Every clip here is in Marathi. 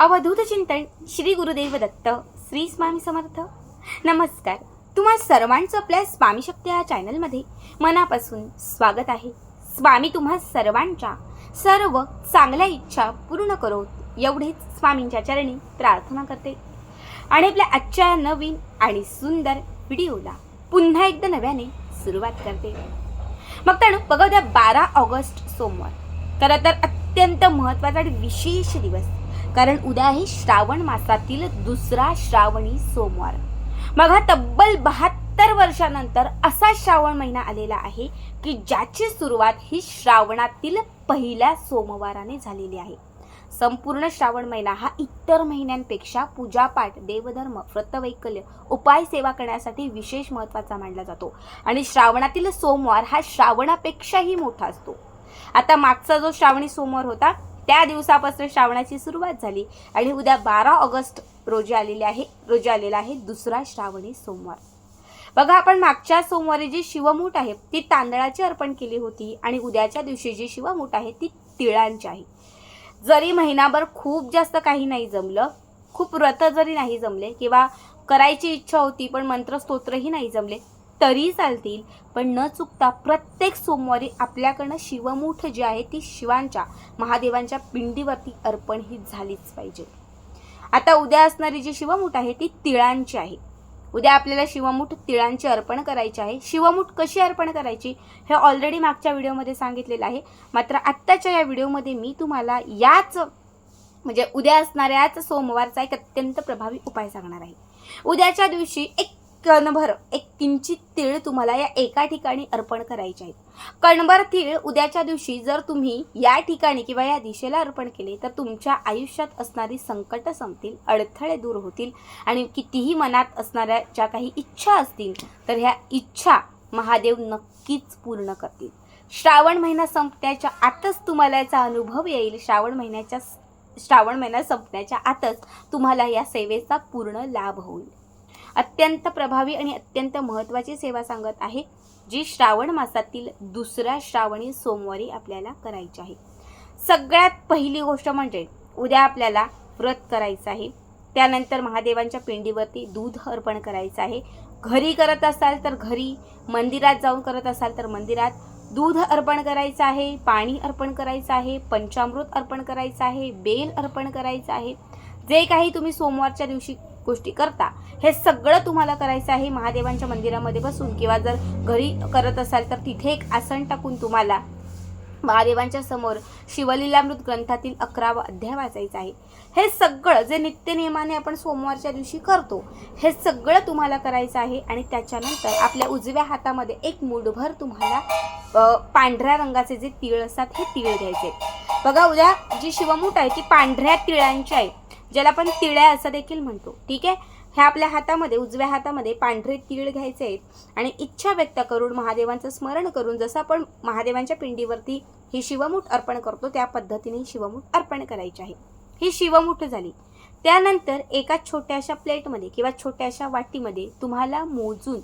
अवधूत चिंतन श्री गुरुदेव दत्त श्री स्वामी समर्थ. नमस्कार. तुम्हा सर्वांचं आपल्या स्वामी शक्ती या चॅनलमध्ये मनापासून स्वागत आहे. स्वामी तुम्हा सर्वांच्या सर्व चांगल्या इच्छा पूर्ण करो एवढेच स्वामींच्या चरणी प्रार्थना करते. आणि आपल्या आजच्या नवीन आणि सुंदर व्हिडिओला पुन्हा एकदा नव्याने सुरुवात करते. मग तर बघा उद्या बारा ऑगस्ट सोमवार. खरं तर अत्यंत महत्त्वाचा आणि विशेष दिवस. कारण उद्या आहे श्रावण मासातील दुसरा श्रावणी सोमवार. मग हा तब्बल बहात्तर वर्षानंतर असा श्रावण महिना आलेला आहे की ज्याची सुरुवात ही श्रावणातील पहिल्या सोमवाराने झालेली आहे. संपूर्ण श्रावण महिना हा इतर महिन्यांपेक्षा पूजापाठ देवधर्म व्रतवैकल्य उपाय सेवा करण्यासाठी विशेष महत्त्वाचा मानला जातो. आणि श्रावणातील सोमवार हा श्रावणापेक्षाही मोठा असतो. आता मागचा जो श्रावणी सोमवार होता त्या दिवसापासून श्रावणाची सुरुवात झाली आणि उद्या बारा ऑगस्ट रोजी आलेले आहे रोजी आलेला आहे दुसरा श्रावणी सोमवार. बघा आपण मागच्या सोमवारी जी शिवमूठ आहे ती तांदळाची अर्पण केली होती आणि उद्याच्या दिवशी जी शिवमूठ आहे ती तिळांची आहे. जरी महिनाभर खूप जास्त काही नाही जमलं खूप व्रत जरी नाही जमले किंवा करायची इच्छा होती पण मंत्रस्तोत्रही नाही जमले तरी चालतील पण न चुकता प्रत्येक सोमवारी आपल्याकडनं शिवमूठ जी आहे ती शिवांच्या महादेवांच्या पिंडीवरती अर्पण ही झालीच पाहिजे. आता उद्या असणारी जी शिवमूठ आहे ती तिळांची आहे. उद्या आपल्याला शिवमूठ तिळांची अर्पण करायची आहे. शिवमूठ कशी अर्पण करायची हे ऑलरेडी मागच्या व्हिडिओमध्ये सांगितलेलं आहे. मात्र आत्ताच्या या व्हिडिओमध्ये मी तुम्हाला याच म्हणजे उद्या असणाऱ्याच सोमवारचा एक अत्यंत प्रभावी उपाय सांगणार आहे. उद्याच्या दिवशी एक कणभर एक किंचित तीळ तुम्हाला या एका ठिकाणी अर्पण करायचे आहेत. कणभर तीळ उद्याच्या दिवशी जर तुम्ही या ठिकाणी किंवा या दिशेला अर्पण केले तर तुमच्या आयुष्यात असणारी संकट संपतील अडथळे दूर होतील आणि कितीही मनात असणाऱ्या ज्या काही इच्छा असतील तर ह्या इच्छा महादेव नक्कीच पूर्ण करतील. श्रावण महिना संपण्याच्या आतच तुम्हाला याचा अनुभव येईल. श्रावण महिन्याच्या श्रावण महिना संपण्याच्या आतच तुम्हाला या सेवेचा पूर्ण लाभ होईल. अत्यंत प्रभावी आणि अत्यंत महत्त्वाची सेवा सांगत आहे जी श्रावण मासातील दुसऱ्या श्रावणी सोमवारी आपल्याला करायची आहे. सगळ्यात पहिली गोष्ट म्हणजे उद्या आपल्याला व्रत करायचं आहे. त्यानंतर महादेवांच्या पिंडीवरती दूध अर्पण करायचं आहे. घरी करत असाल तर घरी मंदिरात जाऊन करत असाल तर मंदिरात दूध अर्पण करायचं आहे पाणी अर्पण करायचं आहे पंचामृत अर्पण करायचं आहे बेल अर्पण करायचं आहे. जे काही तुम्ही सोमवारच्या दिवशी गोष्टी करता. हे सगळं तुम्हाला करायचं आहे महादेवांच्या मंदिरामध्ये बसून किंवा जर घरी करत असाल तर तिथे एक आसन टाकून तुम्हाला महादेवांच्या समोर शिवलीलामृत ग्रंथातील अकरावा अध्याय वाचायचा आहे. हे सगळं जे नित्यनियमाने आपण सोमवारच्या दिवशी करतो हे सगळं तुम्हाला करायचं आहे आणि त्याच्यानंतर आपल्या उजव्या हातामध्ये एक मुठभर तुम्हाला पांढऱ्या रंगाचे जे तीळ असतात हे तीळ घ्यायचे बघा उद्या जी शिवमूठ आहे ती पांढऱ्या तिळांची आहे. ज्याला आपण तिळ्या असं देखील म्हणतो. ठीक आहे? ह्या आपल्या हातामध्ये उजव्या हातामध्ये पांढरे तीळ घ्यायचे आहेत आणि इच्छा व्यक्त करून महादेवांचं स्मरण करून जसं आपण महादेवांच्या पिंडीवरती ही शिवमूठ अर्पण करतो त्या पद्धतीने शिवमूठ अर्पण करायची आहे. ही शिवमूठ झाली. त्यानंतर एका छोट्याशा प्लेटमध्ये किंवा छोट्याशा वाटीमध्ये तुम्हाला मोजून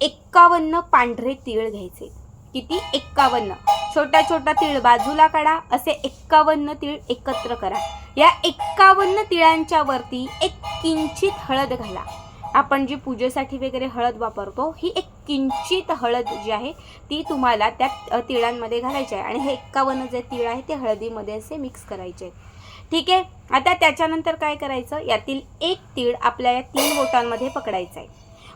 एक्कावन्न पांढरे तीळ घ्यायचे किती? एक्कावन्न. छोटा छोटा तीळ बाजूला काढा. असे एक्कावन्न तीळ एकत्र करा. या एक्कावन्न तिळांच्या वरती एक किंचित हळद घाला. आपण जी पूजेसाठी वगैरे हळद वापरतो ही एक किंचित हळद जी आहे ती तुम्हाला त्या तिळांमध्ये घालायची आहे. आणि हे एक्कावन्न जे तीळ आहे ते हळदीमध्ये असे मिक्स करायचे. आहेत ठीक आहे? आता त्याच्यानंतर काय करायचं? यातील एक तीळ आपल्या या तीन बोटांमध्ये पकडायचं आहे.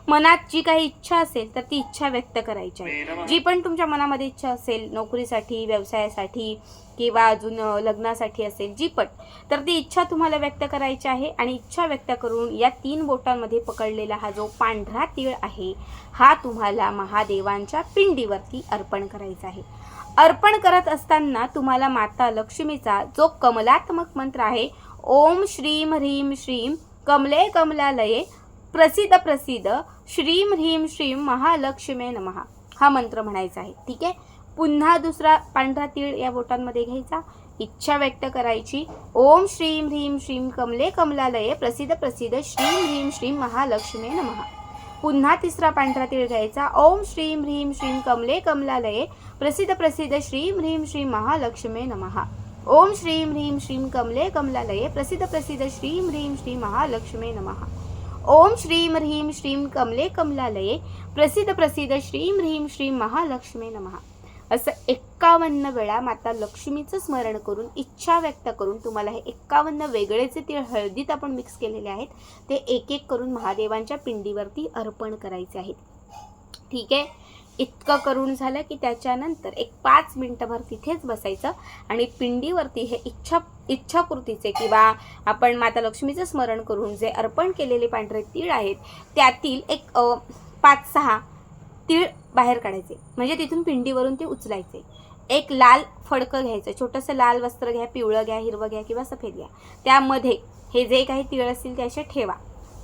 मनात जी काही इच्छा असेल तर ती इच्छा व्यक्त करायची आहे. जी पण तुमच्या मनामध्ये इच्छा असेल नोकरीसाठी व्यवसायासाठी किंवा अजून लग्नासाठी असेल जी पण तर ती इच्छा तुम्हाला व्यक्त करायची आहे आणि इच्छा व्यक्त करून या तीन बोटांमध्ये पकडलेला हा जो पांढरा तीळ आहे हा तुम्हाला महादेवांच्या पिंडीवरती अर्पण करायचा आहे. अर्पण करत असताना तुम्हाला माता लक्ष्मीचा जो कमलात्मक मंत्र आहे ओम श्रीम ह्रीम श्रीम कमले कमलालये प्रसिद्ध प्रसिद्ध श्रीम ह्रीम श्रीम महालक्ष्मे नमहा हा मंत्र म्हणायचा आहे. ठीक आहे? पुन्हा दुसरा पांढरा तीळ या बोटांमध्ये घ्यायचा. इच्छा व्यक्त करायची. ओम श्रीम ह्रीम श्रीम कमले कमलालये प्रसिद्ध प्रसिद्ध श्रीम ह्रीम श्रीम महालक्ष्मे नमहा पुन्हा तिसरा पांढरा तीळ घ्यायचा. ओम श्रीम ह्रीम श्रीम कमले कमलालये प्रसिद्ध प्रसिद्ध श्रीम ह्रीम श्रीम महालक्ष्मे नमहा ओम श्रीं ह्रीं श्रीं कमले कमलालये प्रसिद्ध प्रसिद्ध श्रीं ह्रीं श्री महालक्ष्मे नमः. ओम श्रीं ह्रीं श्रीं कमले कमलालये प्रसिद्ध प्रसिद्ध श्रीं ह्रीं श्री महालक्ष्मी नमः. असं एक्कावन्न वेळा माता लक्ष्मीचं स्मरण करून इच्छा व्यक्त करून तुम्हाला हे एक्कावन्न वेगळेचे तीळ हळदीत आपण मिक्स केलेले आहेत. ते एक एक करून महादेवांच्या पिंडीवरती अर्पण करायचे आहेत. ठीक आहे? इतकं करून झालं की त्याच्यानंतर एक पाच मिनटंभर तिथेच बसायचं आणि पिंडीवरती हे इच्छा इच्छापूर्तीचे किंवा आपण माता लक्ष्मीचं स्मरण करून जे अर्पण केलेले पांढरे तीळ आहेत त्यातील एक पाच सहा तीळ बाहेर काढायचे. म्हणजे तिथून पिंडीवरून ते उचलायचे. एक लाल फडकं घ्यायचं. छोटंसं लाल वस्त्र घ्या पिवळं घ्या हिरवं घ्या किंवा सफेद घ्या. त्यामध्ये हे जे काही तीळ असतील ते असे ठेवा.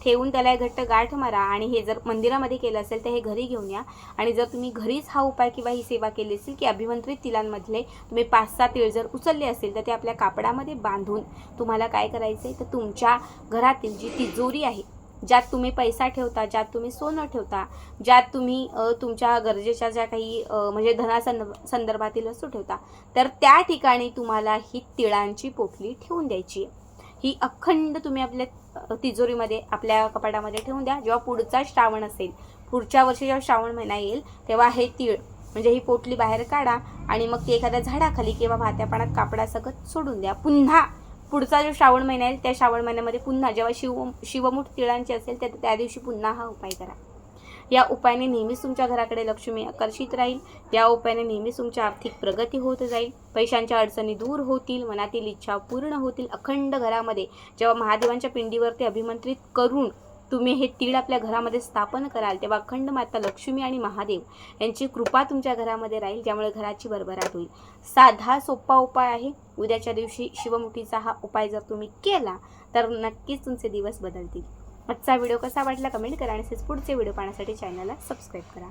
ठेवून त्याला एक घट्ट गाठ मारा आणि हे जर मंदिरामध्ये केलं असेल तर हे घरी घेऊन या. आणि जर तुम्ही घरीच हा उपाय किंवा ही सेवा केली असेल की अभिमंत्रित तिलांमधले तुम्ही पाच सहा तीळ जर उचलले असेल तर ते आपल्या कापडामध्ये बांधून तुम्हाला काय करायचं आहे तर तुमच्या घरातील जी तिजोरी आहे ज्यात तुम्ही पैसा ठेवता ज्यात तुम्ही सोनं ठेवता ज्यात तुम्ही तुमच्या गरजेच्या ज्या काही म्हणजे धनासंदर्भ संदर्भातील वस्तू ठेवता तर त्या ठिकाणी तुम्हाला ही तिळांची पोटली ठेवून द्यायची आहे. ही अखंड तुम्ही आपल्या तिजोरीमध्ये आपल्या कपाटामध्ये ठेवून द्या. जेव्हा पुढचा श्रावण असेल पुढच्या वर्षी जेव्हा श्रावण महिना येईल तेव्हा हे तीळ म्हणजे ही पोटली बाहेर काढा आणि मग ती एखाद्या झाडाखाली किंवा भात्या पाण्यात कापडासकट सोडून द्या. पुन्हा पुढचा जो श्रावण महिना येईल त्या श्रावण महिन्यामध्ये पुन्हा जेव्हा शिव शिवमुठ तिळांची असेल त्या त्या दिवशी पुन्हा हा उपाय करा. या उपायाने नेहमीच तुमच्या घराकडे लक्ष्मी आकर्षित राहील. या उपायाने नेहमीच तुमची आर्थिक प्रगती होत जाईल. पैशांच्या अडचणी दूर होतील मनातील इच्छा पूर्ण होतील. अखंड घरामध्ये जेव्हा महादेवांच्या पिंडीवरती अभिमंत्रित करून तुम्ही हे तीळ आपल्या घरामध्ये स्थापन कराल तेव्हा अखंड माता लक्ष्मी आणि महादेव यांची कृपा तुमच्या घरामध्ये राहील ज्यामुळे घराची भरभराट होईल. साधा सोपा उपाय आहे. उद्याच्या दिवशी शिवमुठीचा हा उपाय जर तुम्ही केला तर नक्कीच तुमचे दिवस बदलतील. आजचा व्हिडिओ कसा वाटला कमेंट करा आणि तसेच पुढचे व्हिडिओ पाहण्यासाठी चॅनलला सबस्क्राईब करा.